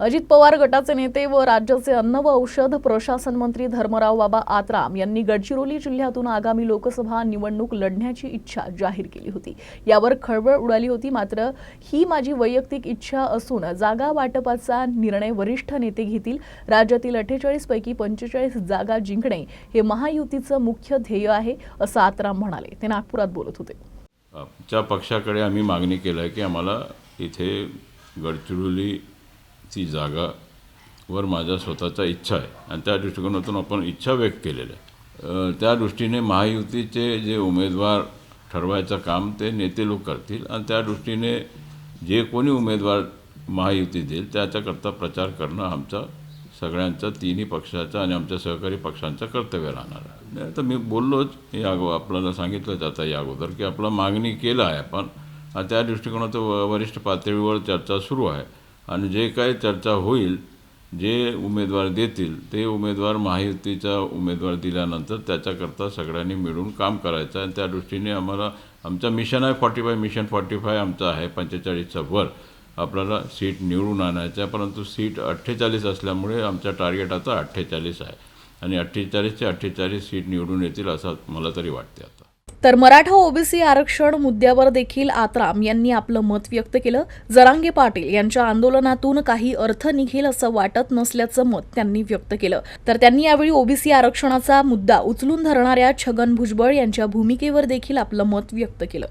अजित पवार गटाचे नेते व राज्याचे अन्न व औषध प्रशासन मंत्री धर्मराव बाबा आत्राम यांनी गडचिरोली जिल्ह्यातून आगामी लोकसभा निवडणूक लढण्याची इच्छा जाहीर केली होती. यावर खळबळ उडाली होती मात्र ही माझी वैयक्तिक इच्छा असून जागा वाटपाचा निर्णय वरिष्ठ नेते घेतील. राज्यातील अठ्ठेचाळीस पैकी पंचेचाळीस जागा जिंकणे हे महायुतीचं मुख्य ध्येय आहे असं आत्राम म्हणाले. ते नागपुरात बोलत होते. आमच्या पक्षाकडे आम्ही मागणी केलं आहे की आम्हाला इथे गडचिरोली जागा वर माझ्या स्वतःचा इच्छा आहे. आणि त्या दृष्टिकोनातून आपण इच्छा व्यक्त केलेल्या आहे. त्या दृष्टीने महायुतीचे जे उमेदवार ठरवायचं काम ते नेते लोक करतील. आणि त्या दृष्टीने जे कोणी उमेदवार महायुती देईल त्याच्याकरता प्रचार करणं आमचा सगळ्यांचा तिन्ही पक्षाचा आणि आमच्या सहकारी पक्षांचं कर्तव्य राहणार आहे. नाही तर मी बोललोच या आपल्याला सांगितलंच आता या अगोदर की आपलं मागणी केलं आहे आपण. आणि त्या दृष्टिकोनातून व वरिष्ठ पातळीवर चर्चा सुरू आहे. आणि जे काही चर्चा होईल जे उमेदवार देतील ते उमेदवार महायुतीचा उमेदवार दिल्यानंतर त्याच्याकरता सगळ्यांनी मिळून काम करायचं आणि त्या दृष्टीने आम्हाला आमचं मिशन आहे forty five mission forty five आमचं आहे पंचेचाळीसच्या वर आपल्याला सीट निवडून आणायचं आहे परंतु सीट अठ्ठेचाळीस असल्यामुळे आमचा टार्गेट आता अठ्ठेचाळीस आहे. आणि अठ्ठेचाळीसचे अठ्ठेचाळीस सीट निवडून येतील असं मला तरी वाटते आता. तर मराठा ओबीसी आरक्षण मुद्द्यावर देखील आत्राम यांनी आपलं मत व्यक्त केलं. जरांगे पाटील यांच्या आंदोलनातून काही अर्थ निघेल असं वाटत नसल्याचं मत त्यांनी व्यक्त केलं. तर त्यांनी यावेळी ओबीसी आरक्षणाचा मुद्दा उचलून धरणाऱ्या छगन भुजबळ यांच्या भूमिकेवर देखील आपलं मत व्यक्त केलं.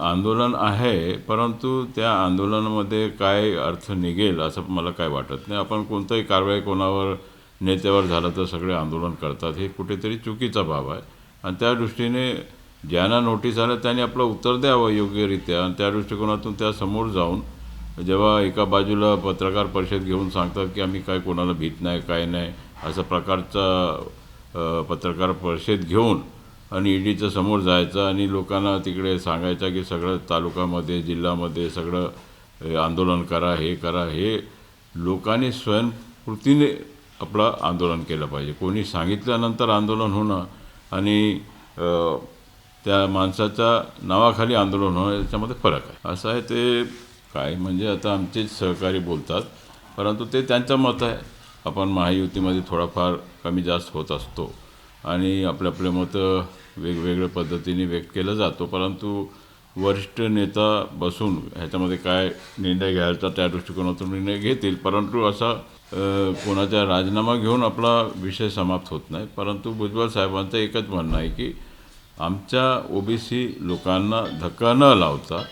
आंदोलन आहे परंतु त्या आंदोलनामध्ये काय अर्थ निघेल असं मला काय वाटत नाही. आपण कोणतंही कारवाई कोणावर नेत्यावर झालं तर सगळे आंदोलन करतात. हे कुठेतरी चुकीचा बाब आहे. आणि त्या दृष्टीने ज्यांना नोटीस आलं त्यांनी आपलं उत्तर द्यावं योग्यरित्या. आणि त्या दृष्टिकोनातून त्या समोर जाऊन जेव्हा एका बाजूला पत्रकार परिषद घेऊन सांगतात की आम्ही काय कोणाला भीत नाही काय नाही असा प्रकारचा पत्रकार परिषद घेऊन आणि ईडीच्या समोर जायचं आणि लोकांना तिकडे सांगायचं की सगळं तालुकामध्ये जिल्ह्यामध्ये सगळं आंदोलन करा हे करा हे लोकांनी स्वयंस्फूर्तीने आपलं आंदोलन केलं पाहिजे. कोणी सांगितल्यानंतर आंदोलन होणं आणि त्या माणसाच्या नावाखाली आंदोलन होणं याच्यामध्ये फरक आहे. असं आहे ते काय म्हणजे आता आमचेच सहकारी बोलतात परंतु ते त्यांचं मत आहे. आपण महायुतीमध्ये थोडाफार कमी जास्त होत असतो आणि आपले आपले मतं वेगवेगळ्या पद्धतीने व्यक्त केलं जातो परंतु वरिष्ठ नेता बसून ह्याच्यामध्ये काय निर्णय घ्यायचा त्या दृष्टिकोनातून निर्णय घेतील परंतु असा कोणाचा राजीनामा घेऊन आपला विषय समाप्त होत नाही. परंतु भुजबळ साहेबांचं एकच म्हणणं आहे की आमच्या ओबीसी लोकांना धक्का न लावता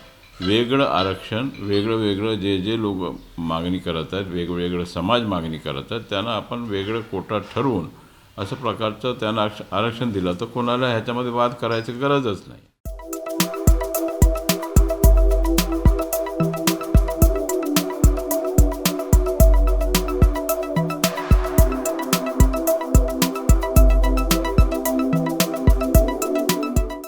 वेगळं आरक्षण वेगळं वेगळं जे जे लोक मागणी करत आहेत वेगवेगळं समाज मागणी करत आहेत त्यांना आपण वेगळं कोटा ठरवून असं प्रकारचं त्यांना आरक्षण दिलं तर कोणाला ह्याच्यामध्ये वाद करायची गरजच नाही.